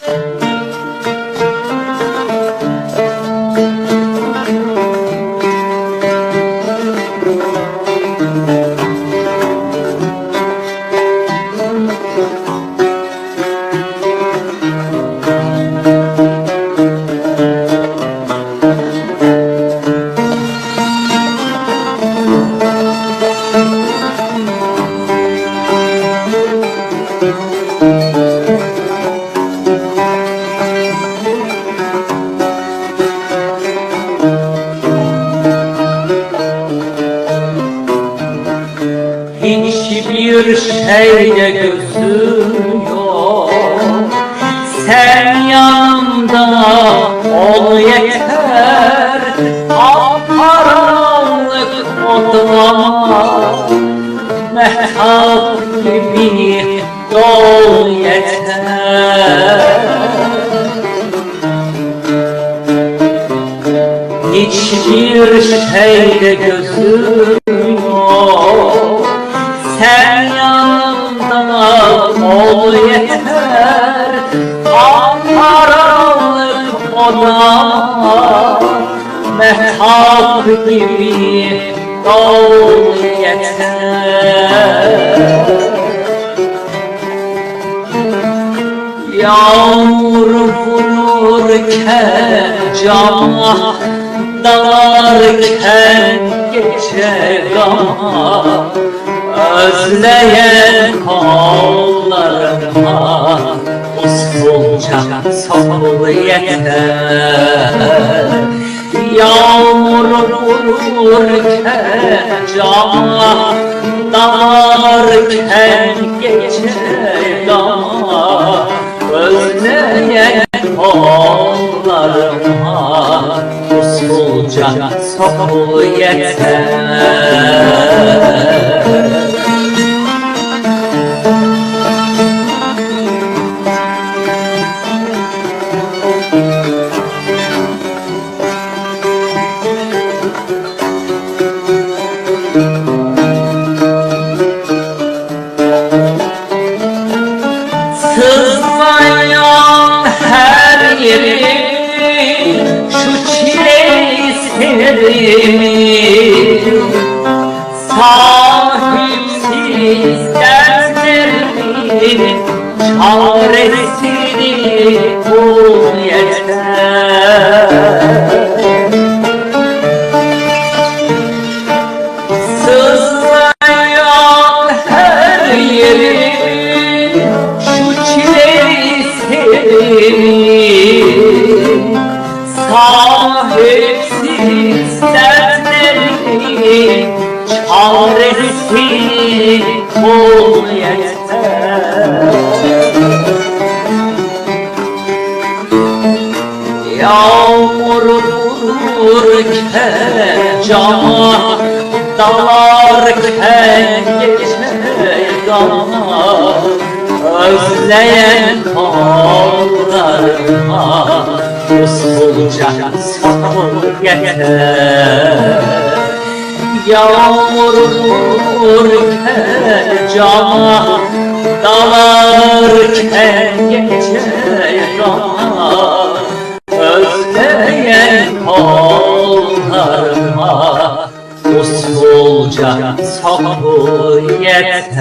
Hiçbir şeyde gözüm yok. Sen yanımda ol yeter. Al karanlık odama Mehtap gibi yol yeter Hiçbir şeyde gözüm yanımda ol yeter. Karanlık odama Mehtap gibi ol yeter. Yağmur vururken cama Dalarken geçer ama Özleyen kollarıma Usulca sol yeter. Yağmur vururken cama Dalarken geçer ama Özleyen kollarıma Usulca sol yeter Çaresini bul yeter Sızlayan her yerin Şu çileyi senin Sahipsiz dertlerin Çaresi bul vururken cama Dalarken geçer gama Özleyen kollarıma Usulca sol yeter Yağmur vururken cama Dalarken geçer gama kollarıma Usulca sol yeter